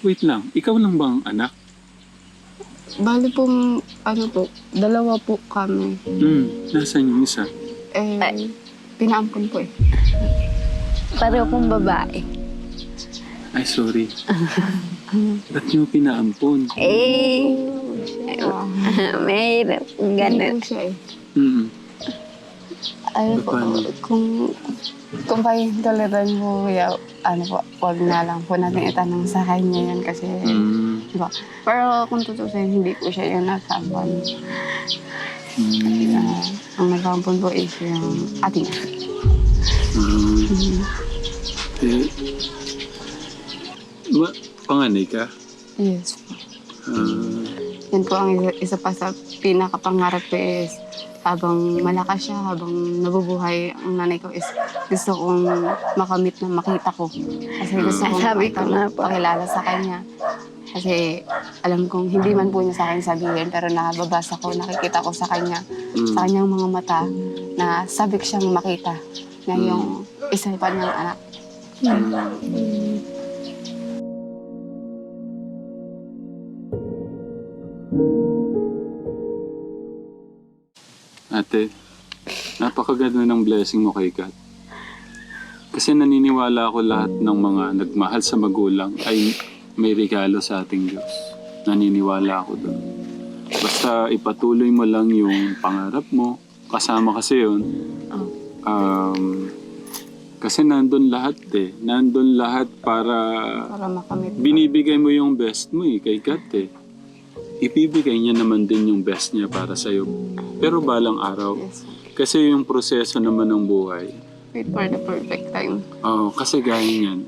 Wait lang, ikaw lang ba ang anak? Bali po, ano po, dalawa po kami. Hmm, nasaan yung isa? Eh, pinaampon po eh. Pareho kong babae. Ay, sorry. Ba't nyo pinaampon? Eh, mahirap. Ganun Ganun. siya eh. Mm. Ayun po, Paano? kung, kung kayo toleran mo, kuya, ano po, wag na lang po natin itanong sa kanya yan kasi, Mm. diba? Pero kung tutusin, hindi po siya yung nasampon. Mm. Uh, ang nagsampon po is yung ating. Mm. Mhm. Eh, ma- panganay ka? Yes po. Ah, Yan po ang isa, isa pa sa pinakapangarap ko is habang malakas siya, habang nabubuhay ang nanay ko is gusto kong makamit na makita ko. Kasi gusto kong Sabi ko nga po. pakilala sa kanya. Kasi alam kong hindi man po niya sa akin sabihin pero nakababasa ko, nakikita ko sa kanya, mm. sa kanyang mga mata na sabik siyang makita na yung isa pa niyang anak. Mm. Ate, napakaganda ng blessing mo kay God. Kasi naniniwala ako lahat ng mga nagmahal sa magulang ay may regalo sa ating Diyos. Naniniwala ako doon. Basta ipatuloy mo lang yung pangarap mo. Kasama kasi yun. Um, kasi nandun lahat eh. Nandun lahat para Para makamit. binibigay mo yung best mo eh kay God eh. Ibibigay niya naman din yung best niya para sa'yo. Pero balang araw. Yes. Kasi yung proseso naman ng buhay, Wait for the perfect time. Oo, kasi gaya niyan.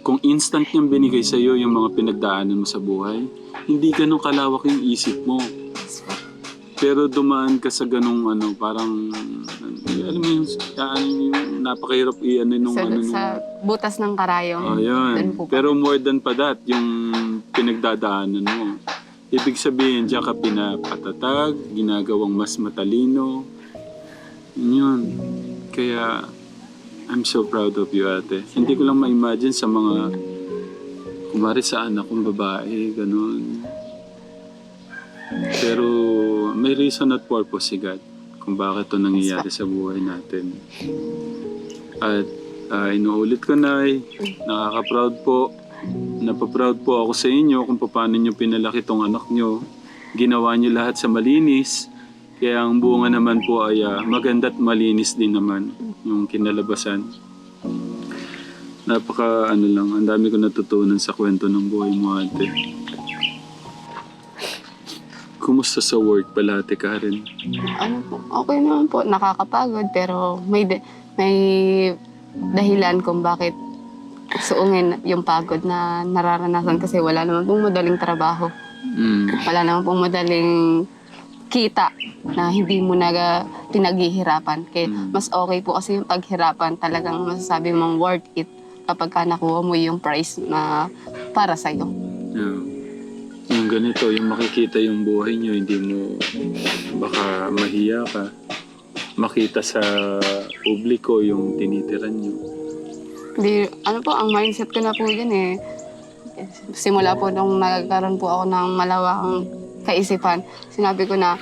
Kung instant niyang binigay sa iyo yung mga pinagdaanan mo sa buhay, hindi ganun kalawak yung isip mo. Yes po. Pero dumaan ka sa ganung ano, parang, alam mo yung, ano, yung napakahirap i-ano nung Sa, ano. sa butas ng karayong. Oh, yun. Doon po pa. Pero more than pa that, yung pinagdadaanan mo. Ibig sabihin, diyan ka pinapatatag, ginagawang mas matalino. Yun. Kaya, I'm so proud of you, ate. Hindi ko lang ma-imagine sa mga, kumari sa anak kong babae, ganun. Pero, may reason at purpose si God kung bakit ito nangyayari sa buhay natin. At ah, inuulit ko na nakaka-proud po. Napaproud po ako sa inyo kung paano nyo pinalaki tong anak nyo. Ginawa nyo lahat sa malinis. Kaya ang bunga naman po ay ah, maganda at malinis din naman yung kinalabasan. Napaka ano lang, ang dami ko natutunan sa kwento ng buhay mo ate. Kumusta sa work pala ate Karen? ano okay naman po, nakakapagod pero may de- may dahilan kung bakit suungin yung pagod na nararanasan kasi wala naman pong madaling trabaho. Mm. Wala naman pong madaling kita na hindi mo na pinaghihirapan. Kaya Mm. mas okay po kasi yung paghirapan talagang masasabi mong worth it kapag ka nakuha mo yung price na para sa'yo. Yeah. Yung ganito, yung makikita yung buhay nyo, hindi mo baka mahiya ka. Makita sa publiko yung tinitiran nyo. Di, ano po, ang mindset ko na po yun eh. Simula po nung nagkaroon po ako ng malawakang kaisipan, sinabi ko na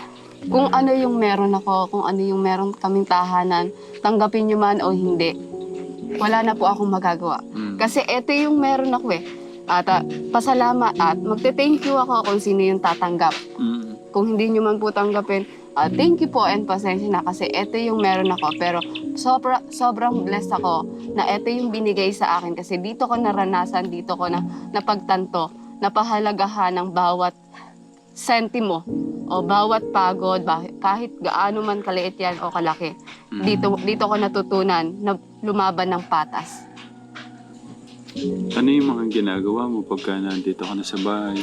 kung ano yung meron ako, kung ano yung meron kaming tahanan, tanggapin nyo man o hindi, wala na po akong magagawa. Mm. Kasi eto yung meron ako eh. At ah, pasalamat at magte-thank you ako kung sino yung tatanggap. Mm. Kung hindi nyo man po tanggapin, ah, thank you po and pasensya na kasi eto yung meron ako. Pero sobra, sobrang blessed ako na eto yung binigay sa akin kasi dito ko naranasan, dito ko na napagtanto, napahalagahan ng bawat sentimo o bawat pagod, kahit gaano man kaliit yan o kalaki. Mm. Dito, dito ko natutunan na lumaban ng patas. Ano yung mga ginagawa mo pagka nandito ka na sa bahay?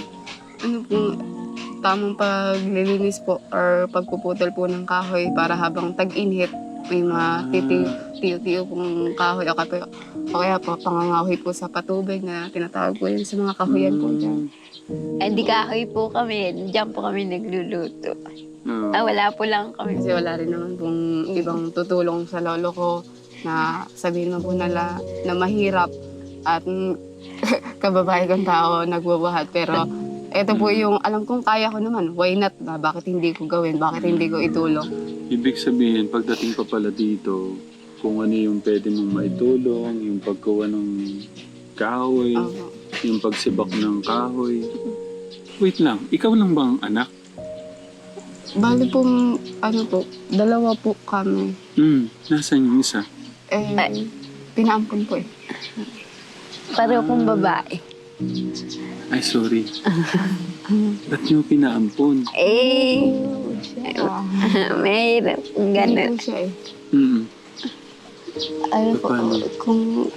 ano pong tamang paglilinis po or pagpuputol po ng kahoy para habang tag-inhit may mga titiyo, tiyo-tiyo pong kahoy o kaya, o kaya po pangangahoy po sa patubig na tinatawag po yun sa mga kahoyan po dyan. Eh, di kahoy po kami. Diyan po kami nagluluto. Oo. Ah, wala po lang kami. Kasi wala rin naman pong ibang tutulong sa lolo ko na sabihin mo po nila na mahirap at mm, kababae kong tao nagbubuhat. Pero ito po yung alam kong kaya ko naman. Why not ba? Bakit hindi ko gawin? Bakit hindi ko itulong? Ibig sabihin, pagdating pa pala dito, kung ano yung pwede mong maitulong, yung pagkuha ng kahoy, Opo. yung pagsibak ng kahoy. Wait lang, ikaw lang bang anak? Bali po, ano po, dalawa po kami. Hmm, nasaan yung isa? Eh, Ay. pinaampun po eh. Pareho kong babae. Ay, sorry. Ba't nyo pinaampon? Eh, Ah, mahirap. Siya eh. Mm. Ano po, Paano? kung,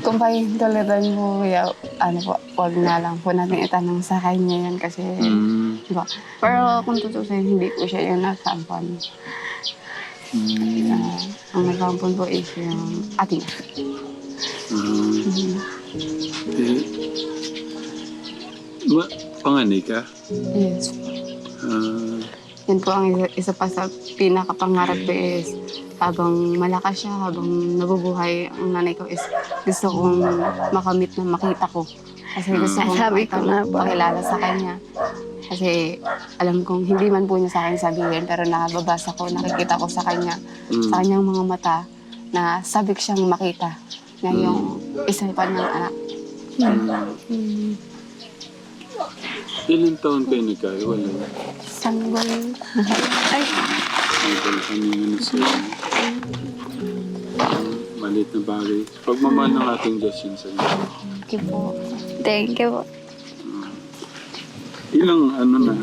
kung kayo toleran mo, ya, ano po, wag na lang po natin itanong sa kanya yan kasi, Mm. diba? Pero kung tutusin, hindi po siya yung nagsampon. Mm. Uh, ang nagsampon po is yung ating. Ah, eh, ma, panganay ka? Yes. Ah, Yan po ang isa, isa pa sa pinakapangarap ko is habang malakas siya, habang nabubuhay ang nanay ko is gusto kong makamit na makita ko. Kasi gusto kong Sabi ko nga po. pakilala sa kanya. Kasi alam kong hindi man po niya sa akin sabihin pero nakababasa ko, nakikita ko sa kanya, mm. sa kanyang mga mata na sabik siyang makita na yung isa pa niyang anak. Mm. Ilan taon kayo nagkahiwalay? Sanggol. Ay, pala kami ano sa'yo. Malit na bagay. Pagmamahal ng ating Diyos yun sa'yo. Thank you po. thank you po. Ilang ano na?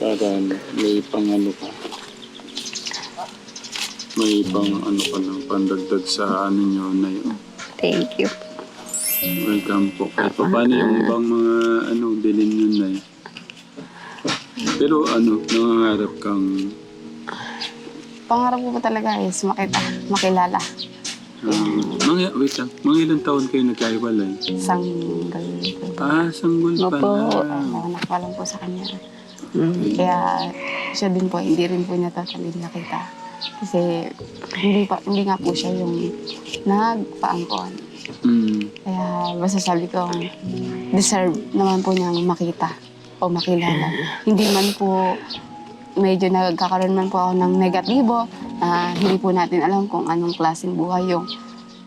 Para may pang ano ka. May pang ano ka lang, pandagdag sa ano nyo na yun. Thank you. Welcome po. Kahit pa paano yung ibang mga ano, bilin yun na eh. Pero ano, nangangarap kang Pangarap ko po talaga is makita, makilala. uh, mga, wait lang, mga ilang taon kayo nagkahiwalay? Sanggol. Ah, sanggol Opo. pala. Uh, anak pa lang po sa kanya. Mm. Kaya siya din po, hindi rin po niya totally nakita. Kasi hindi, pa, hindi nga po siya yung nagpaangkon. Mm. Kaya basta sabi ko, deserve naman po niyang makita o makilala. hindi man po medyo nagkakaroon man po ako ng negatibo na hindi po natin alam kung anong klaseng buhay yung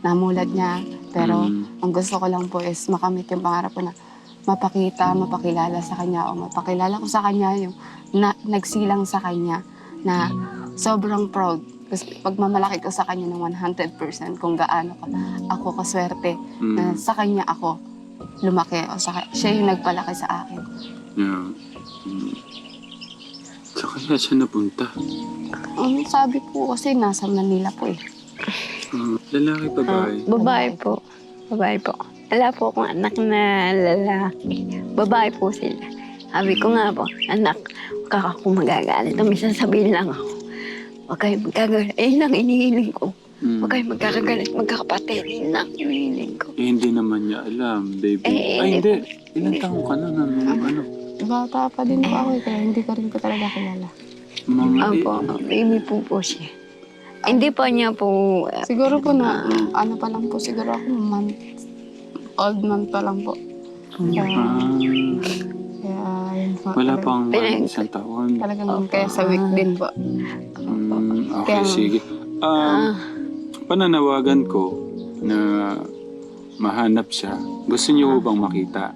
namulat niya. Pero Mm. ang gusto ko lang po is makamit yung pangarap ko na mapakita, mapakilala sa kanya o mapakilala ko sa kanya yung na, nagsilang sa kanya na sobrang proud. Kasi pagmamalaki ko sa kanya ng 100% kung gaano ka, ako kaswerte Mm. na sa kanya ako lumaki o sa, siya yung nagpalaki sa akin. Yeah. Mm. Sa kaya siya napunta. Ang sabi po kasi nasa Manila po eh. Ah, lalaki pa ba? Ah, babae po. Babae po. Wala po akong anak na lalaki. Babae po sila. Sabi ko nga po, anak, huwag ka ako magagalit. May sasabihin lang ako. Huwag kayo magkagalit. Eh, lang inihiling ko. Mm. Huwag kayo magkakagalit, magkakapatid. Yun lang inihiling ko. Eh, hindi naman niya alam, baby. Eh, Ay, hindi hindi. Ilang taon ka na na nung ano? Bata pa din po ako eh, kaya hindi ko rin po talaga kilala. Mga Opo, baby po po siya. Hindi po niya po, uh, Siguro po na, mm, ano pa lang po, siguro ako month, old month pa lang po. Kaya, Ah, kaya yun po. wala talagang- pang Pinag- isang taon. Talagang kaya sa week din po. Mm, okay, Kaya- sige. Um, ah, pananawagan ko na mahanap siya. Gusto niyo bang makita?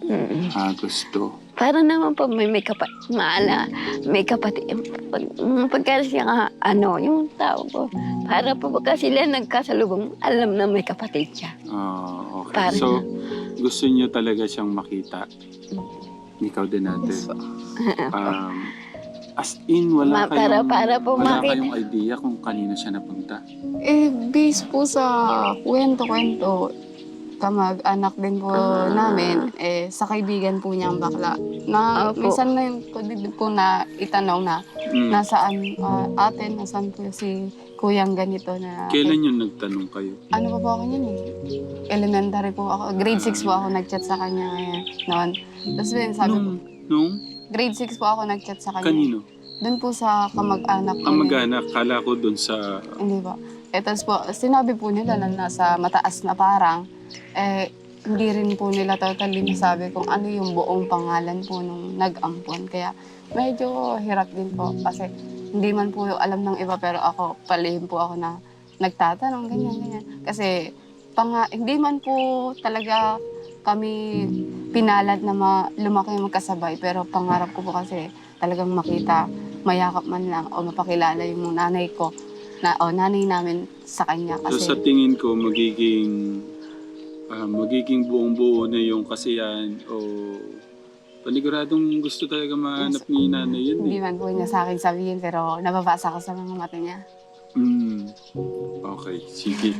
mm. Ah, gusto. para naman po may may kapatid, maala, may kapatid. Pag, pagka siya nga, ano, yung tao ko, para po pagka sila nagkasalubong, alam na may kapatid siya. Ah, okay. Para So, gusto niyo talaga siyang makita. Ikaw din natin. Yes. Um, as in, wala Ma- para- kayong, para po wala makita. kayong idea kung kanino siya napunta. Eh, based po sa kwento-kwento, kamag-anak din po Ah. namin, eh, sa kaibigan po niyang bakla. Na, Opo. minsan na yun ko din po na itanong na, Mm. nasaan ah, ate, nasaan po si kuyang ganito na... Kailan yung nagtanong kayo? Ano pa po ako yun eh? Elementary po ako. Grade 6 po ako nag-chat sa kanya ngayon. Noon. Tapos yun, sabi ko, Nung, nung? Grade 6 po ako nag-chat sa kanya. Kanino? Doon po sa kamag-anak ko. Ang yun. mag-anak, kala ko dun sa... Hindi ba? Eh, tapos po, sinabi po nila na nasa mataas na parang, eh, hindi rin po nila totally masabi kung ano yung buong pangalan po nung nag-ampon. Kaya medyo hirap din po kasi hindi man po alam ng iba pero ako palihim po ako na nagtatanong ganyan ganyan. Kasi panga, hindi man po talaga kami pinalad na ma, lumaki magkasabay pero pangarap ko po kasi talagang makita mayakap man lang o mapakilala yung nanay ko na o nanay namin sa kanya So kasi sa tingin ko magiging ah, magiging buong buo na yung kasiyahan o paniguradong gusto talaga mahanap ni nanay yun hindi eh. man po niya sa akin sabihin pero nababasa ko sa mga mata niya. Mm. Okay, sige.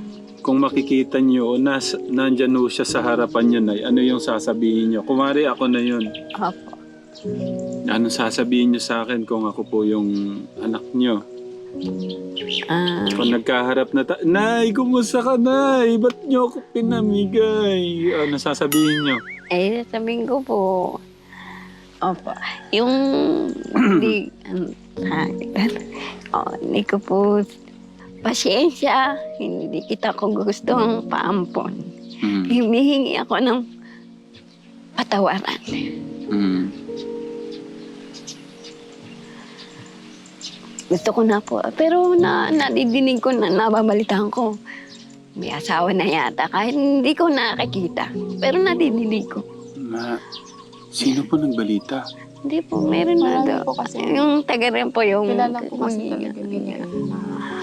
Kung makikita nyo, nas, nandyan ho siya sa harapan nyo, Nay, ano yung sasabihin nyo? Kumari ako na yun. Opo. Anong sasabihin nyo sa akin kung ako po yung anak nyo? Ah, Kung nagkaharap na ta- Nay, kumusta ka, Nay? Ba't nyo ako pinamigay? Ano sasabihin nyo? eh, sabihin ko po, opo, yung hindi, ang oh, hindi ko po, pasensya, hindi kita ko gustong paampon. Mm. Humihingi ako ng patawaran. Mm. Gusto ko na po. Pero na, nadidinig ko na, nababalitaan ko. May asawa na yata kahit hindi ko nakakita. Pero nadidinig ko. Ma, sino po nagbalita? Hindi po, meron na Marami daw. po kasi. Yung taga rin po yung... Kilala po kasi talaga nila.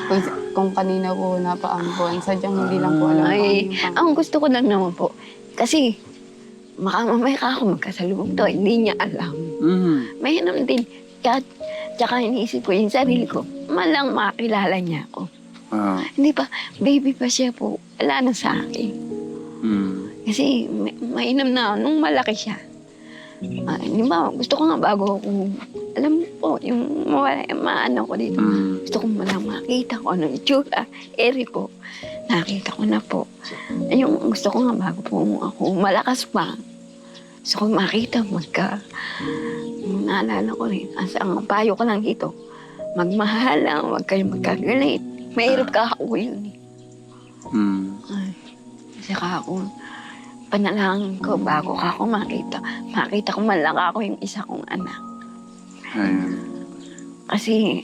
Kung, kung kanina po napaampon, sadyang hindi lang po alam Ay, ang gusto ko lang naman po. Kasi, makamamay ka ako magkasalubong to. Hindi niya alam. Mm. Mahirap din. Kaya, tsaka iniisip ko yung sarili ko, malang makilala niya ako. Ah. Hindi pa, baby pa siya po. Wala na sa akin. Mm. Kasi may, mainam na ako nung malaki siya. Ah, di ba, gusto ko nga bago ako, alam mo po, yung mawala, maano ko dito. Mm. Gusto ko malang makita ko ano yung itsura. Eri ko, nakita ko na po. Yung gusto ko nga bago po ako malakas pa. Gusto ko makita magka, naalala ko rin, asa ang payo ko lang dito, magmahal lang, huwag kayo magkagalit. Mahirap ka ako yun. eh. Mm. Ay, saka ako, panalangin ko bago ka ako makita. Makita ko man lang ako yung isa kong anak. Ayan. Kasi,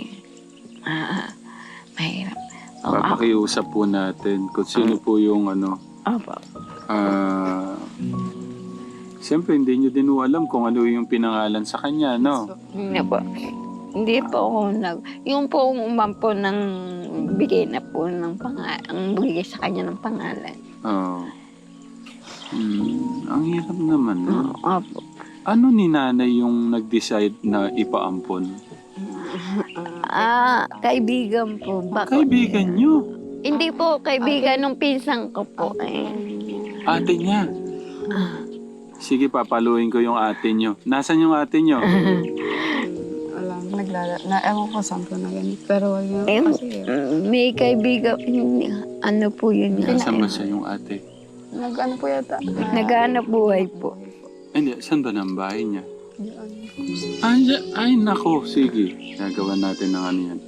ah, mahirap. Oo, ako, Papakiusap po natin kung sino po yung ano. opo. Ah, Siyempre, hindi nyo din alam kung ano yung pinangalan sa kanya, no? Hindi po. Hindi po ako nag... Yung po umam po ng bigay na po ng pangalan, ang bigay sa kanya ng pangalan. Oo. Hmm, ang hirap naman, no? Oo, opo. Ano ni nanay yung nag-decide na ipaampon? Ah, kaibigan po. Bako. Kaibigan nyo. Hindi po, kaibigan nung pinsang ko po. Eh. Ate niya. Sige, papaluin ko yung ate nyo. Nasaan yung ate nyo? Wala, naglala. Na, ewan ko saan po na ganito. Pero niya Eh, kasi. May kaibigan, ano po yun. Nasaan ba siya yung ate? Nag ano po yata. na- Naghanap buhay po. Hindi, saan ba ng bahay niya? Ay, ay nako. Sige, gagawa natin ng ano yan.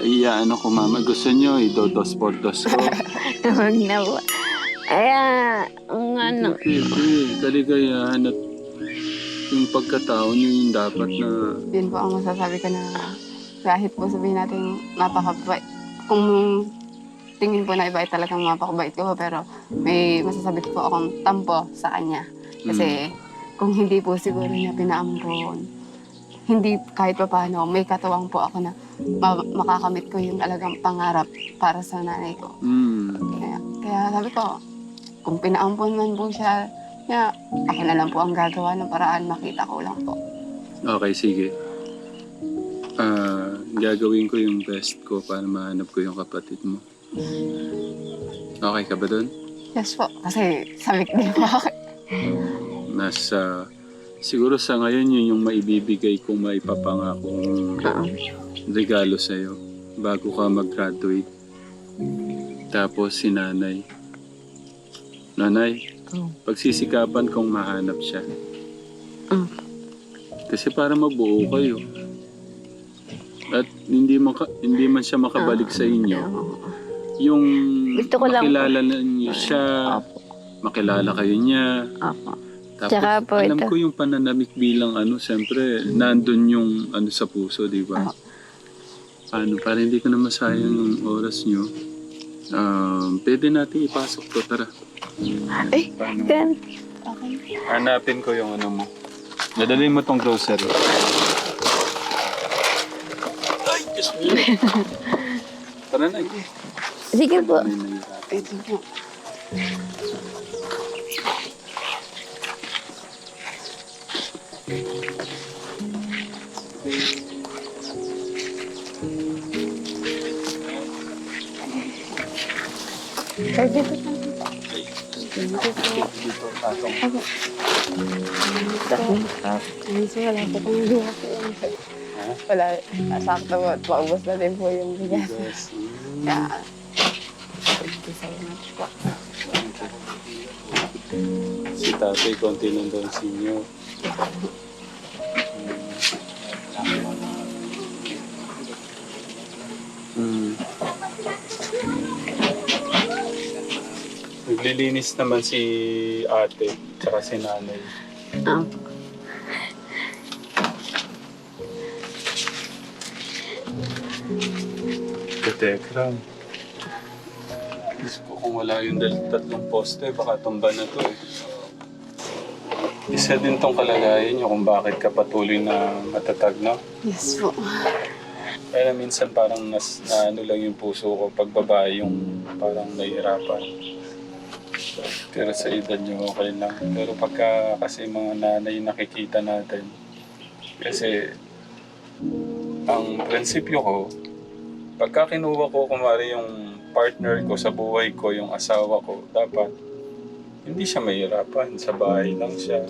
Ay, ano ko mama, gusto nyo, idodos por dos ko. Huwag na po. Kaya, ang ano, Pwede, kaligayahan at yung pagkatao nyo yung dapat na... Yun po ang masasabi ko na kahit po sabihin natin napakabait. Kung tingin po na iba ay talagang mapakabait ko pero may masasabi po akong tampo sa kanya. Kasi kung hindi po siguro niya pinaampon, hindi kahit pa paano, may katuwang po ako na ma- makakamit ko yung talagang pangarap para sa nanay ko. Mm. Kaya, kaya sabi ko, kung pinaampon man po siya, niya, ako na lang po ang gagawa ng paraan, makita ko lang po. Okay, sige. Ah, gagawin ko yung best ko para mahanap ko yung kapatid mo. Okay ka ba doon? Yes po, kasi sabik din po ako. Nasa... Siguro sa ngayon yun yung maibibigay kong maipapangakong Oo. regalo sa'yo bago ka mag-graduate. Tapos si nanay. Nanay, Oo. pagsisikapan kong mahanap siya. Mm. Kasi para mabuo kayo. At hindi man, ka- hindi man siya makabalik sa inyo, Oo. Yung Gusto ko lang makilala niyo siya, Opo. makilala kayo niya. Opo. Tapos Tsaka po alam ito. ko yung pananamik bilang ano, siyempre, nandun yung ano sa puso, di ba? Oo. Ano, para hindi ko na masayang yung oras nyo, um, pwede natin ipasok to, tara. Ay, Paano? gan. Hanapin ko yung ano mo. Nadali mo tong grocery. Ay, Diyos ko. Tara na, eh. Sige po. Ito po. Sir, dito ka. Dito, patong. Ay, sir, wala po kang buha po? Wala, sakto po paubos na din po yung bigas. Yes. Mm. Kaya, thank you so much po. Si tatay, konti lang daw sa inyo. Hmm. Naglilinis naman si ate, tsaka si nanay. Ah, Katekram. Kung wala yung dal- tatlong poste, baka tumba na to eh. Isa din tong kalagayan nyo kung bakit ka patuloy na matatag, no? Yes po. Kaya minsan parang nas, na ano lang yung puso ko pag babae yung parang nahihirapan. Pero sa edad nyo okay lang. Pero pagka kasi mga nanay nakikita natin, kasi ang prinsipyo ko, pagka kinuha ko kumari yung partner ko sa buhay ko, yung asawa ko, dapat hindi siya mahirapan. Sa bahay lang siya.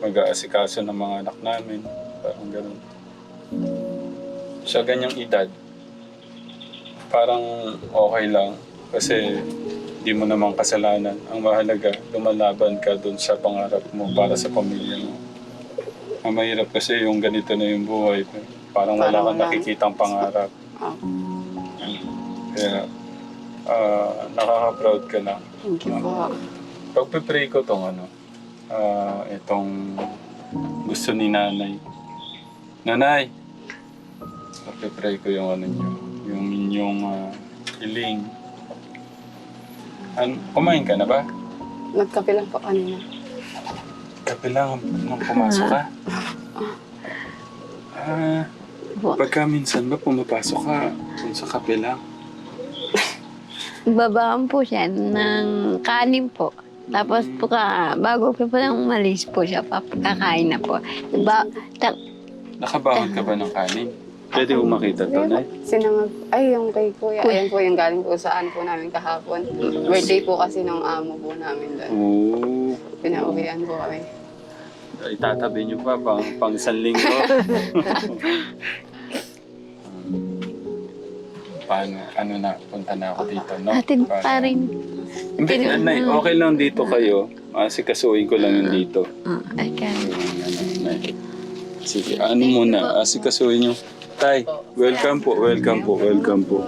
Mag-aasikaso ng mga anak namin. Parang ganun sa ganyang edad, parang okay lang. Kasi di mo naman kasalanan. Ang mahalaga, lumalaban ka dun sa pangarap mo para sa pamilya mo. Ang mahirap kasi yung ganito na yung buhay. Parang wala Parang kang wala. nakikitang pangarap. Ah, Kaya, ah, nakaka-proud ka lang. thank you po. Pagpipray ko tong ano, ah, itong gusto ni nanay. Nanay, pagpipray ko yung ano nyo, yung inyong ah, hiling. An kumain ka na ba? Nagkape lang po kanina. Kape lang nung pumasok ka. Ah, po. pagka minsan ba pumapasok ka dun sa kape lang? Babaan po siya ng kanin po. Tapos po ka, bago po po nang umalis po siya, papakakain na po. Ba, ta, Nakabahod ka ba ng kanin? Pwede mo makita to, Nay? Sinangag, ay yung kay kuya, Kuya. ayan po yung galing po saan po namin kahapon. Birthday po kasi ng amo po namin doon. Oo. Pinauwian po kami. Itatabi niyo pa pang, pang isang linggo. Paano? Ano na? Punta na ako dito, no? atin Para- pa rin. Hindi, Tin- Nay, okay lang dito kayo. Asikasuhin ko lang yung dito. Ah, ay, kaya. Ano, Nay. Sige, ano muna? Asikasuhin yung... Tay, welcome po, welcome po, welcome po.